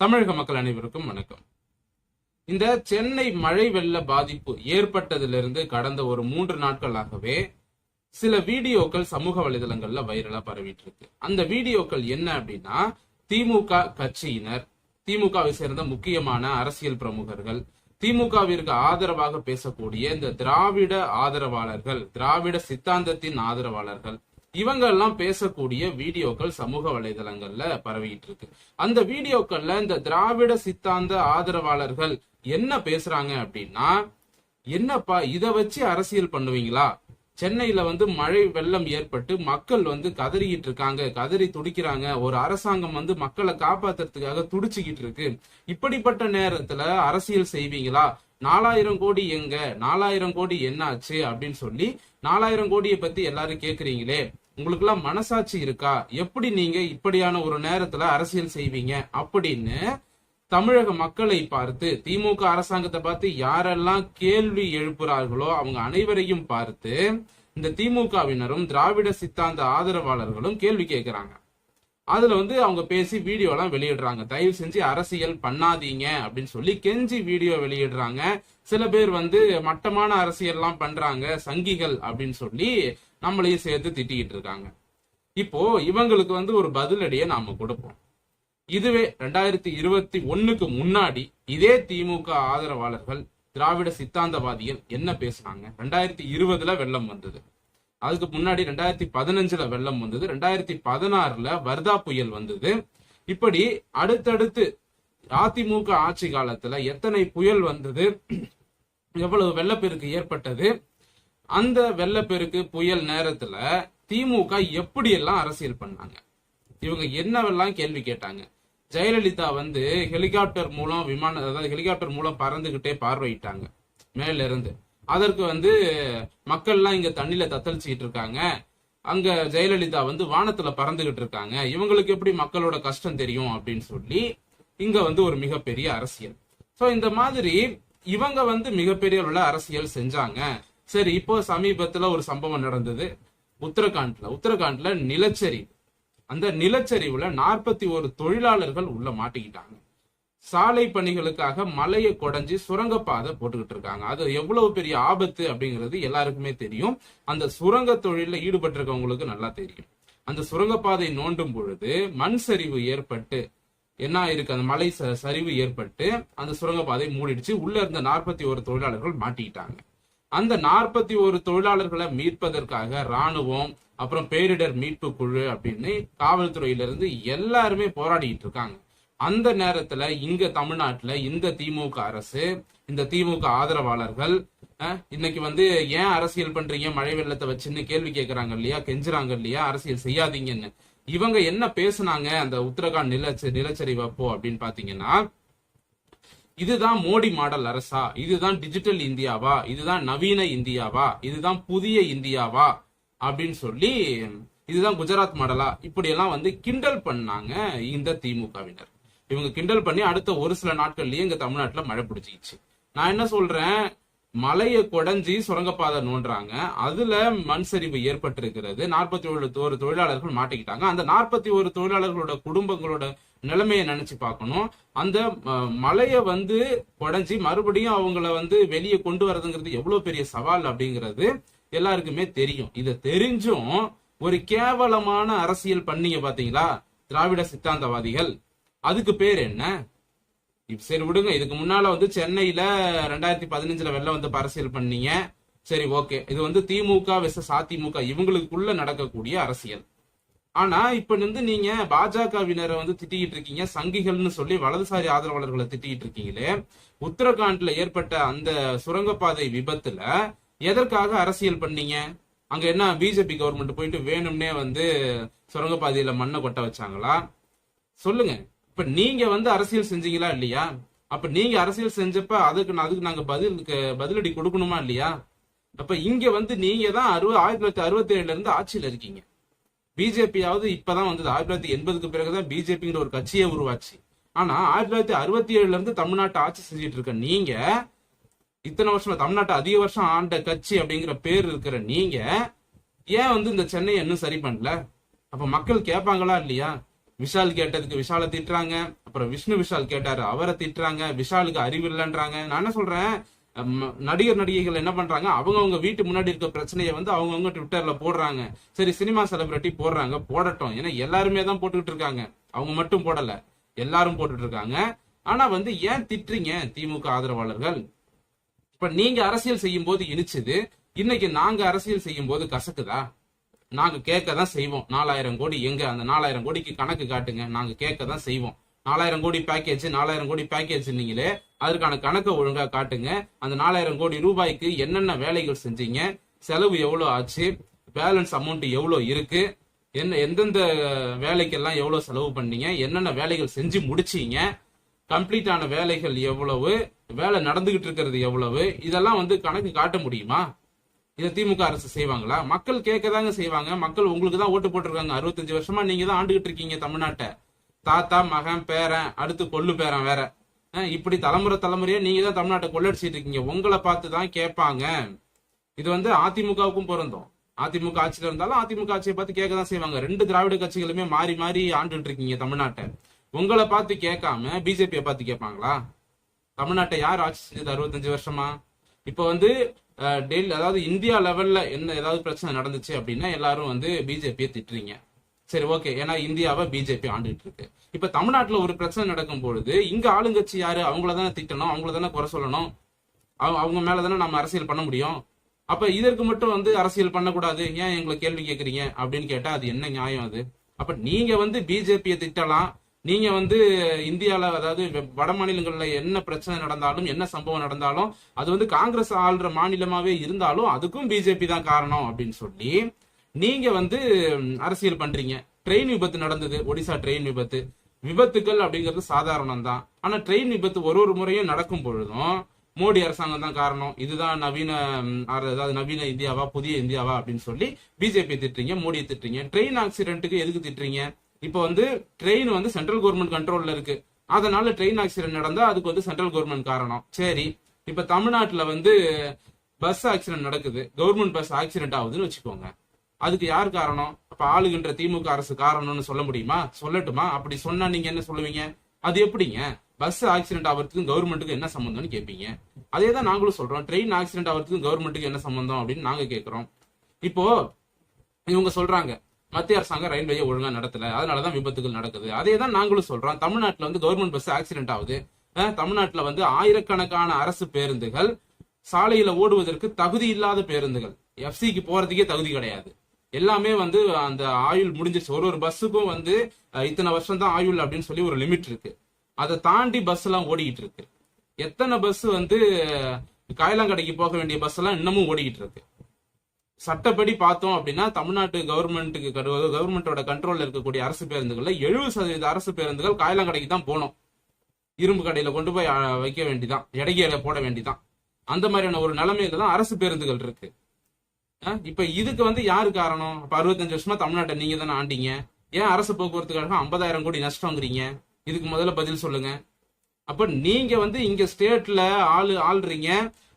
தமிழக மக்கள் அனைவருக்கும் வணக்கம். இந்த சென்னை மழை வெள்ள பாதிப்பு ஏற்பட்டதிலிருந்து கடந்த ஒரு மூன்று நாட்களாகவே சில வீடியோக்கள் சமூக வலைதளங்கள்ல வைரலா பரவிட்டு இருக்கு அந்த வீடியோக்கள் என்ன அப்படின்னா திமுக கட்சியினர் திமுகவை சேர்ந்த முக்கியமான அரசியல் பிரமுகர்கள் திமுகவிற்கு ஆதரவாக பேசக்கூடிய இந்த திராவிட ஆதரவாளர்கள் திராவிட சித்தாந்தத்தின் ஆதரவாளர்கள் இவங்க எல்லாம் பேசக்கூடிய வீடியோக்கள் சமூக வலைதளங்கள்ல பரவிட்டு இருக்கு அந்த வீடியோக்கள்ல இந்த திராவிட சித்தாந்த ஆதரவாளர்கள் என்ன பேசுறாங்க அப்படின்னா என்னப்பா இத வச்சு அரசியல் பண்ணுவீங்களா? சென்னையில வந்து மழை வெள்ளம் ஏற்பட்டு மக்கள் வந்து கதறிக்கிட்டு இருக்காங்க கதறி துடிக்கிறாங்க. ஒரு அரசாங்கம் வந்து மக்களை காப்பாத்துறதுக்காக துடிச்சுக்கிட்டு இருக்கு. இப்படிப்பட்ட நேரத்துல அரசியல் செய்வீங்களா? நாலாயிரம் கோடி எங்க? நாலாயிரம் கோடி என்னாச்சு? அப்படின்னு சொல்லி நாலாயிரம் கோடியை பத்தி எல்லாரும் கேக்குறீங்களே உங்களுக்கு எல்லாம் மனசாட்சி இருக்கா? எப்படி நீங்க இப்படியான ஒரு நேரத்துல அரசியல் செய்வீங்க? அப்படின்னு தமிழக மக்களை பார்த்து திமுக அரசாங்கத்தை பார்த்து யாரெல்லாம் கேள்வி எழுப்புறார்களோ அவங்க அனைவரையும் பார்த்து இந்த திமுகவினரும் திராவிட சித்தாந்த ஆதரவாளர்களும் கேள்வி கேட்கிறாங்க அதுல வந்து அவங்க பேசி வீடியோ எல்லாம் வெளியிடுறாங்க. தயவு செஞ்சு அரசியல் பண்ணாதீங்க அப்படின்னு சொல்லி கெஞ்சி வீடியோ வெளியிடுறாங்க. சில பேர் வந்து மட்டமான அரசியல் எல்லாம் பண்றாங்க சங்கிகள் அப்படின்னு சொல்லி நம்மளையும் சேர்த்து திட்டிக்கிட்டு இருக்காங்க. இப்போ இவங்களுக்கு வந்து ஒரு பதிலடியை நாம கொடுப்போம். இதுவே ரெண்டாயிரத்தி இருபத்தி ஒண்ணுக்கு முன்னாடி இதே திமுக ஆதரவாளர்கள் திராவிட சித்தாந்தவாதிகள் என்ன பேசுனாங்க? ரெண்டாயிரத்தி இருபதுல வெள்ளம் வந்தது. அதுக்கு முன்னாடி ரெண்டாயிரத்தி பதினஞ்சுல வெள்ளம் வந்தது. ரெண்டாயிரத்தி பதினாறுல வர்தா புயல் வந்தது. இப்படி அடுத்தடுத்து அதிமுக ஆட்சி காலத்துல எத்தனை புயல் வந்தது எவ்வளவு வெள்ளப்பெருக்கு ஏற்பட்டது அந்த வெள்ளப்பெருக்கு புயல் நேரத்துல திமுக எப்படி எல்லாம் அரசியல் பண்ணாங்க? இவங்க என்னவெல்லாம் கேள்வி கேட்டாங்க? ஜெயலலிதா வந்து ஹெலிகாப்டர் மூலம் விமான அதாவது ஹெலிகாப்டர் மூலம் பறந்துகிட்டே பார்வையிட்டாங்க. மேல இருந்து அதற்கு வந்து மக்கள்லாம் இங்க தண்ணியில தத்தளிச்சுக்கிட்டு இருக்காங்க. அங்க ஜெயலலிதா வந்து வானத்துல பறந்துகிட்டு இருக்காங்க. இவங்களுக்கு எப்படி மக்களோட கஷ்டம் தெரியும் அப்படின்னு சொல்லி இங்க வந்து ஒரு மிகப்பெரிய அரசியல். சோ இந்த மாதிரி இவங்க வந்து மிகப்பெரிய அளவுல அரசியல் செஞ்சாங்க. சரி இப்போ சமீபத்துல ஒரு சம்பவம் நடந்தது. உத்தரகாண்ட்ல. உத்தரகாண்ட்ல நிலச்சரிவு. அந்த நிலச்சரிவுல நாற்பத்தி ஒரு தொழிலாளர்கள் உள்ள மாட்டிக்கிட்டாங்க. சாலை பணிகளுக்காக மலையை குடைஞ்சு சுரங்கப்பாதை போட்டுக்கிட்டு இருக்காங்க. அது எவ்வளவு பெரிய ஆபத்து அப்படிங்கிறது எல்லாருக்குமே தெரியும். அந்த சுரங்க தொழில ஈடுபட்டிருக்கவங்களுக்கு நல்லா தெரியும். அந்த சுரங்கப்பாதை நோண்டும் பொழுது மண் சரிவு ஏற்பட்டு என்ன ஆயிருக்கு? அந்த மலை ச- சரிவு ஏற்பட்டு அந்த சுரங்கப்பாதை மூடிடுச்சு. உள்ள இருந்த நாற்பத்தி ஒரு தொழிலாளர்கள் மாட்டிக்கிட்டாங்க. அந்த நாற்பத்தி ஒரு தொழிலாளர்களை மீட்பதற்காக ராணுவம் அப்புறம் பேரிடர் மீட்பு குழு அப்படின்னு காவல்துறையில இருந்து எல்லாருமே போராடிட்டு இருக்காங்க. அந்த நேரத்துல இங்க தமிழ்நாட்டுல இந்த திமுக அரசு இந்த திமுக ஆதரவாளர்கள் இன்னைக்கு வந்து ஏன் அரசியல் பண்றீங்க மழை வெள்ளத்தை வச்சுன்னு கேள்வி கேட்கறாங்க இல்லையா கெஞ்சுறாங்க இல்லையா அரசியல் செய்யாதீங்கன்னு. இவங்க என்ன பேசுனாங்க அந்த உத்தரகாண்ட் நிலச்ச நிலச்சரிவு அப்போ அப்படின்னு பாத்தீங்கன்னா இதுதான் மோடி மாடல் அரசா இதுதான் டிஜிட்டல் இந்தியாவா இதுதான் நவீன இந்தியாவா இதுதான் புதிய இந்தியாவா அப்படின்னு சொல்லி இதுதான் குஜராத் மாடலா இப்படி எல்லாம் வந்து கிண்டல் பண்ணாங்க இந்த திமுகவினர். இவங்க கிண்டல் பண்ணி அடுத்த ஒரு சில நாட்கள்லயே இங்க தமிழ்நாட்டுல மழை பிடிச்சிக்கிச்சு. நான் என்ன சொல்றேன்? மலையை குடஞ்சி சுரங்கப்பாதை நோண்டுறாங்க. அதுல மண் சரிவு ஏற்பட்டிருக்கிறது. நாற்பத்தி ஒரு ஒரு தொழிலாளர்கள் மாட்டிக்கிட்டாங்க. அந்த நாற்பத்தி ஒரு தொழிலாளர்களோட குடும்பங்களோட நிலைமையை நினைச்சு பார்க்கணும். அந்த மலையை வந்து குடஞ்சி மறுபடியும் அவங்கள வந்து வெளியே கொண்டு வரதுங்கிறது எவ்வளவு பெரிய சவால் அப்படிங்கிறது எல்லாருக்குமே தெரியும். இதை தெரிஞ்சும் ஒரு கேவலமான அரசியல் பண்ணீங்க பாத்தீங்களா? திராவிட சித்தாந்தவாதிகள். அதுக்கு பேர் என்ன? சரி விடுங்க. இதுக்கு முன்னால வந்து சென்னையில ரெண்டாயிரத்தி பதினஞ்சுல வெள்ளம் வந்து அரசியல் பண்ணீங்க. சரி ஓகே. இது வந்து திமுக விசஸ் அதிமுக. இவங்களுக்குள்ள நடக்கக்கூடிய அரசியல். ஆனா இப்ப வந்து நீங்க பாஜகவினரை வந்து திட்டிக்கிட்டு இருக்கீங்க. சங்கிகள்னு சொல்லி வலதுசாரி ஆதரவாளர்களை திட்டிக்கிட்டு இருக்கீங்களே உத்தரகாண்ட்ல ஏற்பட்ட அந்த சுரங்கப்பாதை விபத்துல எதற்காக அரசியல் பண்ணீங்க? அங்க என்ன பிஜேபி கவர்மெண்ட் போயிட்டு வேணும்னே வந்து சுரங்கப்பாதையில மண்ணை கொட்ட வச்சாங்களா? சொல்லுங்க. இப்ப நீங்க வந்து அரசியல் செஞ்சீங்களா இல்லையா? அப்ப நீங்க அரசியல் செஞ்சப்ப அதுக்கு அதுக்கு நாங்க பதில் பதிலடி கொடுக்கணுமா இல்லையா? அப்ப இங்க வந்து நீங்க தான் அறுபது ஆயிரத்தி தொள்ளாயிரத்தி அறுபத்தி ஏழுல இருந்து ஆட்சியில இருக்கீங்க. பிஜேபியாவது இப்பதான் வந்தது. ஆயிரத்தி தொள்ளாயிரத்தி எண்பதுக்கு பிறகுதான் பிஜேபிங்கிற ஒரு கட்சியே உருவாச்சு. ஆனா ஆயிரத்தி தொள்ளாயிரத்தி அறுபத்தி ஏழுல இருந்து தமிழ்நாட்டை ஆட்சி செஞ்சுட்டு இருக்க நீங்க இத்தனை வருஷம் தமிழ்நாட்டை அதிக வருஷம் ஆண்ட கட்சி அப்படிங்கிற பேர் இருக்கிற நீங்க ஏன் வந்து இந்த சென்னையை இன்னும் சரி பண்ணல? அப்ப மக்கள் கேட்பாங்களா இல்லையா? விஷால் கேட்டதுக்கு விஷால திட்டுறாங்க. அப்புறம் விஷ்ணு விஷால் கேட்டாரு அவரை திட்டுறாங்க விஷாலுக்கு அறிவு இல்லைன்றாங்க. நான் என்ன சொல்றேன்? நடிகர் நடிகைகள் என்ன பண்றாங்க? அவங்கவுங்க வீட்டு முன்னாடி இருக்க பிரச்சனையை வந்து அவங்கவுங்க ட்விட்டர்ல போடுறாங்க. சரி சினிமா செலிபிரிட்டி போடுறாங்க போடட்டும். ஏன்னா எல்லாருமே தான் போட்டுக்கிட்டு இருக்காங்க. அவங்க மட்டும் போடல. எல்லாரும் போட்டுட்டு இருக்காங்க. ஆனா வந்து ஏன் திட்டுறீங்க திமுக ஆதரவாளர்கள்? இப்ப நீங்க அரசியல் செய்யும் போது இனிச்சது. இன்னைக்கு நாங்க அரசியல் செய்யும் போது கசக்குதா? நாங்க கேட்க தான் செய்வோம். நாலாயிரம் கோடி எங்க? அந்த நாலாயிரம் கோடிக்கு கணக்கு காட்டுங்க. நாங்க கேட்க தான் செய்வோம். நாலாயிரம் கோடி பேக்கேஜ் நாலாயிரம் கோடி பேக்கேஜ் நீங்களே அதற்கான கணக்கை ஒழுங்கா காட்டுங்க. அந்த நாலாயிரம் கோடி ரூபாய்க்கு என்னென்ன வேலைகள் செஞ்சீங்க? செலவு எவ்வளவு ஆச்சு? பேலன்ஸ் அமௌண்ட் எவ்வளவு இருக்கு? என்ன எந்தெந்த வேலைக்கெல்லாம் எவ்வளவு செலவு பண்ணீங்க? என்னென்ன வேலைகள் செஞ்சு முடிச்சீங்க? கம்ப்ளீட்டான வேலைகள் எவ்வளவு? வேலை நடந்துகிட்டு இருக்கிறது எவ்வளவு? இதெல்லாம் வந்து கணக்கு காட்ட முடியுமா? இதை திமுக அரசு செய்வாங்களா? மக்கள் கேட்கதாங்க செய்வாங்க. மக்கள் உங்களுக்கு தான் ஓட்டு போட்டிருக்காங்க. அறுபத்தஞ்சு வருஷமா நீங்க தான் ஆண்டுகிட்டு இருக்கீங்க தமிழ்நாட்டை. தாத்தா மகன் பேரன் அடுத்து கொள்ளு பேரன் வேற. இப்படி தலைமுறை தலைமுறையா நீங்க தான் தமிழ்நாட்டை கொள்ளடிச்சிட்டு இருக்கீங்க. உங்களை பார்த்து தான் கேட்பாங்க. இது வந்து அதிமுகவுக்கும் பொருந்தும். அதிமுக ஆட்சியில இருந்தாலும் அதிமுக ஆட்சியை பார்த்து கேட்க தான் செய்வாங்க. ரெண்டு திராவிட கட்சிகளுமே மாறி மாறி ஆண்டுகிட்டு இருக்கீங்க தமிழ்நாட்டை. உங்களை பார்த்து கேட்காம பிஜேபியை பார்த்து கேட்பாங்களா? தமிழ்நாட்டை யார் ஆட்சி செஞ்சது அறுபத்தஞ்சு வருஷமா? இப்போ வந்து டெல்லி அதாவது இந்தியா லெவல்ல என்ன ஏதாவது பிரச்சனை நடந்துச்சு அப்படின்னா எல்லாரும் வந்து பிஜேபியை திட்டுறீங்க. சரி ஓகே. ஏன்னா இந்தியாவை பிஜேபி ஆண்டுகிட்டு இருக்கு. இப்ப தமிழ்நாட்டுல ஒரு பிரச்சனை நடக்கும் பொழுது இங்க ஆளுங்கட்சி யாரு? அவங்கள தானே திட்டணும் அவங்கள தானே குறை சொல்லணும். அவங்க அவங்க மேல தானே நம்ம அரசியல் பண்ண முடியும். அப்ப இதற்கு மட்டும் வந்து அரசியல் பண்ணக்கூடாது. ஏன் எங்களை கேள்வி கேட்கறீங்க? அப்படின்னு கேட்டா அது என்ன நியாயம் அது? அப்ப நீங்க வந்து பிஜேபியை திட்டலாம். நீங்க வந்து இந்தியால அதாவது வட மாநிலங்கள்ல என்ன பிரச்சனை நடந்தாலும் என்ன சம்பவம் நடந்தாலும் அது வந்து காங்கிரஸ் ஆள்ற மாநிலமாவே இருந்தாலும் அதுக்கும் பிஜேபி தான் காரணம் அப்படின்னு சொல்லி நீங்க வந்து அரசியல் பண்றீங்க. ட்ரெயின் விபத்து நடந்தது ஒடிசா ட்ரெயின் விபத்து. விபத்துக்கள் அப்படிங்கிறது சாதாரணம் தான். ஆனா ட்ரெயின் விபத்து ஒரு ஒரு முறையும் நடக்கும் பொழுதும் மோடி அரசாங்கம் தான் காரணம். இதுதான் நவீன அதாவது நவீன இந்தியாவா புதிய இந்தியாவா அப்படின்னு சொல்லி பிஜேபி திட்டுறீங்க மோடியை திட்டுறீங்க. ட்ரெயின் ஆக்சிடென்ட்டுக்கு எதுக்கு திட்டுறீங்க? இப்போ வந்து ட்ரெயின் வந்து சென்ட்ரல் கவர்மெண்ட் கண்ட்ரோல்ல இருக்கு. அதனால ட்ரெயின் ஆக்சிடென்ட் நடந்தா அதுக்கு வந்து சென்ட்ரல் கவர்மெண்ட் காரணம். சரி இப்ப தமிழ்நாட்டுல வந்து பஸ் ஆக்சிடென்ட் நடக்குது. கவர்மெண்ட் பஸ் ஆக்சிடென்ட் ஆகுதுன்னு வச்சுக்கோங்க. அதுக்கு யார் காரணம்? அப்ப ஆளுகின்ற திமுக அரசு காரணம்னு சொல்ல முடியுமா? சொல்லட்டுமா? அப்படி சொன்னா நீங்க என்ன சொல்லுவீங்க? அது எப்படிங்க? பஸ் ஆக்சிடென்ட் ஆகிறதுக்கும் கவர்மெண்ட்டுக்கு என்ன சம்பந்தம்னு கேட்பீங்க அதே தான் நாங்களும் சொல்றோம். ட்ரெயின் ஆக்சிடென்ட் ஆகிறதுக்கும் கவர்மெண்ட்டுக்கு என்ன சம்பந்தம் அப்படின்னு நாங்க கேட்கிறோம் இப்போ இவங்க சொல்றாங்க மத்திய அரசாங்கம் ரயில்வேயை ஒழுங்கா நடத்தல. அதனாலதான் விபத்துகள் நடக்குது. அதே தான் நாங்களும் சொல்றோம். தமிழ்நாட்டுல வந்து கவர்மெண்ட் பஸ் ஆக்சிடென்ட் ஆகுது. தமிழ்நாட்டில் தமிழ்நாட்டுல வந்து ஆயிரக்கணக்கான அரசு பேருந்துகள் சாலையில ஓடுவதற்கு தகுதி இல்லாத பேருந்துகள். எஃப்சிக்கு போறதுக்கே தகுதி கிடையாது. எல்லாமே வந்து அந்த ஆயுள் முடிஞ்சிச்சு ஒரு ஒரு பஸ்ஸுக்கும் வந்து இத்தனை வருஷம் தான் ஆயுள் அப்படின்னு சொல்லி ஒரு லிமிட் இருக்கு. அதை தாண்டி பஸ் எல்லாம் ஓடிக்கிட்டு இருக்கு. எத்தனை பஸ் வந்து காயலாங்கடைக்கு போக வேண்டிய பஸ் எல்லாம் இன்னமும் ஓடிக்கிட்டு இருக்கு. சட்டப்படி பார்த்தோம் அப்படின்னா தமிழ்நாட்டு கவர்மெண்ட்டுக்கு கவர்மெண்டோட கண்ட்ரோல்ல இருக்கக்கூடிய அரசு பேருந்துகள்ல எழுபது சதவீத அரசு பேருந்துகள் காயலாங்கடைக்கு தான் போகணும் இரும்பு கடையில கொண்டு போய் வைக்க வேண்டிதான். எடைகையில போட வேண்டிதான். அந்த மாதிரியான ஒரு நிலைமையில தான் அரசு பேருந்துகள் இருக்கு. இப்ப இதுக்கு வந்து யாரு காரணம்? இப்ப அறுபத்தஞ்சு வருஷமா தமிழ்நாட்டை நீங்க தானே ஆண்டீங்க. ஏன் அரசு போக்குவரத்து கழகம் ஐம்பதாயிரம் கோடி நஷ்டங்கிறீங்க? இதுக்கு முதல்ல பதில் சொல்லுங்க. அப்ப நீங்க வந்து இங்க ஸ்டேட்ல ஆளு ஆள்றீங்க.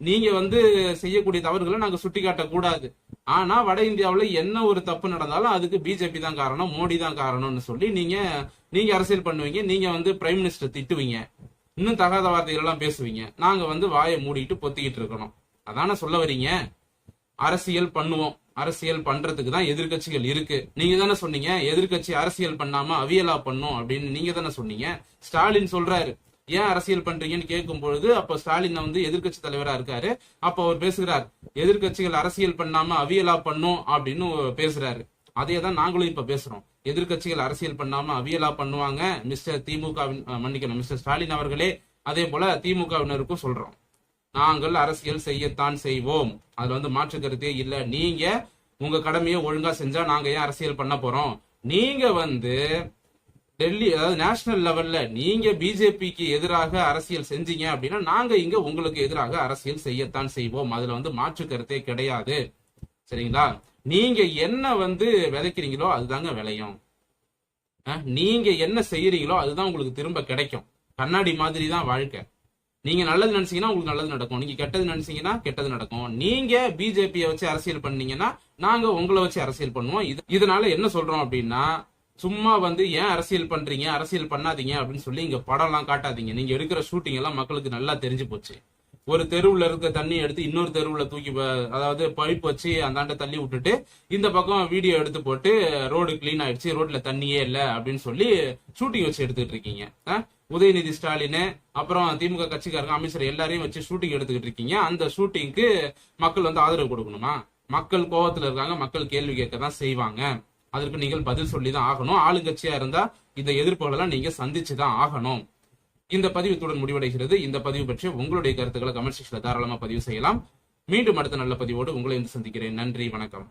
நீங்க வந்து செய்யக்கூடிய தவறுகளை நாங்க சுட்டி காட்டக்கூடாது ஆனா வட இந்தியாவில் என்ன ஒரு தப்பு நடந்தாலும் அதுக்கு பிஜேபி தான் காரணம் மோடி தான் காரணம்னு சொல்லி நீங்க நீங்க அரசியல் பண்ணுவீங்க நீங்க வந்து பிரைம் மினிஸ்டர் திட்டுவீங்க இன்னும் தகாத வார்த்தைகள் எல்லாம் பேசுவீங்க நாங்க வந்து வாயை மூடிட்டு பொத்திக்கிட்டு இருக்கணும். அதான சொல்ல வரீங்க? அரசியல் பண்ணுவோம். அரசியல் பண்றதுக்கு தான் எதிர்க்கட்சிகள் இருக்கு. நீங்க தானே சொன்னீங்க எதிர்க்கட்சி அரசியல் பண்ணாம அவியலா பண்ணும் அப்படின்னு நீங்க தானே சொன்னீங்க. ஸ்டாலின் சொல்றாரு ஏன் அரசியல் பண்றீங்கன்னு கேட்கும் பொழுது அப்ப ஸ்டாலின் வந்து எதிர்க்கட்சி தலைவரா இருக்காரு. அப்ப அவர் பேசுகிறார் எதிர்க்கட்சிகள் அரசியல் பண்ணாம அவியலா பண்ணும் அப்படின்னு பேசுறாரு. அதே தான் நாங்களும் இப்ப பேசுறோம். எதிர்க்கட்சிகள் அரசியல் பண்ணாம அவியலா பண்ணுவாங்க. மிஸ்டர் திமுகவின் மன்னிக்கணும் மிஸ்டர் ஸ்டாலின் அவர்களே அதே போல திமுகவினருக்கும் சொல்றோம். நாங்கள் அரசியல் செய்யத்தான் செய்வோம். அதுல வந்து மாற்று கருத்தே இல்ல. நீங்க உங்க கடமையை ஒழுங்கா செஞ்சா நாங்க ஏன் அரசியல் பண்ண போறோம்? நீங்க வந்து டெல்லி அதாவது நேஷனல் லெவல்ல நீங்க பிஜேபிக்கு எதிராக அரசியல் செஞ்சீங்க அப்படின்னா நாங்க இங்க உங்களுக்கு எதிராக அரசியல் செய்யத்தான் செய்வோம். அதுல வந்து மாற்று கருத்தே கிடையாது. சரிங்களா? நீங்க என்ன வந்து விதைக்கிறீங்களோ அதுதாங்க விளையும். நீங்க என்ன செய்யறீங்களோ அதுதான் உங்களுக்கு திரும்ப கிடைக்கும். கண்ணாடி மாதிரி தான் வாழ்க்கை. நீங்க நல்லது நினைச்சீங்கன்னா உங்களுக்கு நல்லது நடக்கும். நீங்க கெட்டது நினைச்சீங்கன்னா கெட்டது நடக்கும். நீங்க பிஜேபியை வச்சு அரசியல் பண்ணீங்கன்னா நாங்க உங்களை வச்சு அரசியல் பண்ணுவோம். இது இதனால என்ன சொல்றோம் அப்படின்னா சும்மா வந்து ஏன் அரசியல் பண்றீங்க? அரசியல் பண்ணாதீங்க அப்படின்னு சொல்லி இங்க படம்லாம் காட்டாதீங்க. நீங்க எடுக்கிற ஷூட்டிங் எல்லாம் மக்களுக்கு நல்லா தெரிஞ்சு போச்சு. ஒரு தெருவுல இருக்க தண்ணி எடுத்து இன்னொரு தெருவுல தூக்கி அதாவது பைப் வச்சு அந்தாண்ட தள்ளி விட்டுட்டு இந்த பக்கம் வீடியோ எடுத்து போட்டு ரோடு கிளீன் ஆயிடுச்சு. ரோட்ல தண்ணியே இல்லை அப்படின்னு சொல்லி ஷூட்டிங் வச்சு எடுத்துக்கிட்டு இருக்கீங்க. ஆ? உதயநிதி ஸ்டாலின் அப்புறம் திமுக கட்சிக்காரங்க அமைச்சர் எல்லாரையும் வச்சு ஷூட்டிங் எடுத்துக்கிட்டு இருக்கீங்க. அந்த ஷூட்டிங்க்கு மக்கள் வந்து ஆதரவு கொடுக்கணுமா? மக்கள் கோபத்துல இருக்காங்க மக்கள் கேள்வி கேட்க தான் செய்வாங்க. அதற்கு நீங்கள் பதில் சொல்லி தான் ஆகணும். ஆளுங்கட்சியா இருந்தா இந்த எதிர்ப்புகளெல்லாம் நீங்க சந்திச்சு தான் ஆகணும். இந்த பதிவு இத்துடன் முடிவடைகிறது. இந்த பதிவு பற்றி உங்களுடைய கருத்துக்களை கமெண்ட் செக்ஷன்ல தாராளமா பதிவு செய்யலாம். மீண்டும் அடுத்த நல்ல பதிவோடு உங்களை வந்து சந்திக்கிறேன். நன்றி. வணக்கம்.